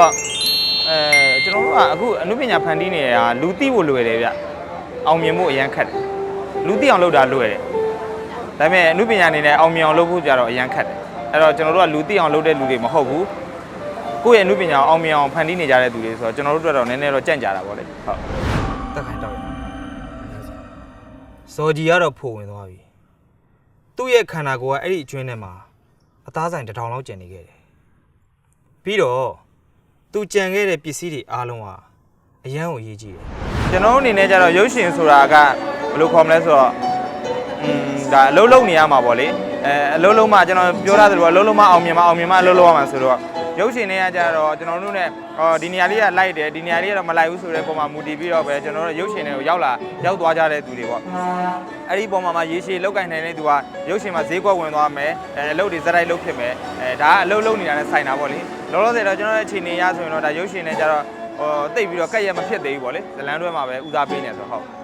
အဲကျွန်တော်တို့ကအခုအနုပညာဖန်တီးနေတာလူသိဖို့လွယ်တယ်ဗျအောင်မြင်ဖို့အရန်ခက်တယ်လူသိအောင်လုပ်တာလွယ်တယ်ဒါပေမဲ့အနုပညာအနေနဲ့အောင်မြင်အောင်လုပ်ဖို့ကြတော့အရန်ခက်တယ်အဲ့တော့ကျွန်တော်တို့ကလူသိအောင်လုပ်တဲ့လူတွေမဟုတ်ဘူးကိုယ့်ရဲ့အနုပညာကိုအောင်မြင်အောင်ဖန်တီးနေကြတဲ့သူတွေဆိုတော့ကျွန်တော်တို့တို့တော့နည်းနည်းတော့ကြန့်ကြတာပေါ့လေဟုတ်တက်ခိုင်တောက်ရစော်ကြီးကတော့ဖိုဝင်သွားပြီသူ့ရဲ့ခန္ဓာကိုယ်ကအဲ့ဒီအကျွင်းထဲမှာအသားဆိုင်တစ်ထောင်လောက်ကျန်နေခဲ့တယ်ပြီးတော့ သူကြံခဲ့တဲ့ပစ္စည်းတွေအားလုံးဟာအရန်ကိုအရေးကြီးတယ် ကျွန်တော်တို့အနေနဲ့ကြတော့ရုပ်ရှင်ဆိုတာကဘယ်လိုခေါ်မလဲဆိုတော့อืมဒါအလုံးလုံးနေရမှာပေါ့လေအဲအလုံးလုံးမှကျွန်တော်ပြောထားသလိုအလုံးလုံးမှအောင်မြင်မှအောင်မြင်မှအလုံးလုံးရမှာဆိုတော့ရုပ်ရှင်တွေကကြတော့ကျွန်တော်တို့ ਨੇ ဟောဒီနေရာလေးကလိုက်တယ်ဒီနေရာလေးကတော့မလိုက်ဘူးဆိုတဲ့ပုံမှာမူတည်ပြီးတော့ပဲကျွန်တော်တို့ရုပ်ရှင်တွေကိုရောက်လာရောက်သွားကြတဲ့သူတွေပေါ့အဲ့ဒီပုံမှာမှရေရှည်လောက်ကင်နိုင်တဲ့သူကရုပ်ရှင်မှာဈေးကွက်ဝင်သွားမယ်အဲအလုပ်တွေဇက်တိုက်လုပ်ဖြစ်မယ်အဲဒါကအလုံးလုံးနေတာနဲ့ဆိုင်တာပေါ့လေ လောလောဆယ်တော့ကျွန်တော်ရဲ့အခြေအနေရဆိုရင်တော့ဒါရုပ်ရှင်နဲ့ကြတော့ဟောတိတ်ပြီးတော့ကက်ရက်မဖြစ်သေးဘူးပေါ့လေဇလန်းတွဲမှာပဲဦးစားပေးနေဆိုတော့ဟုတ်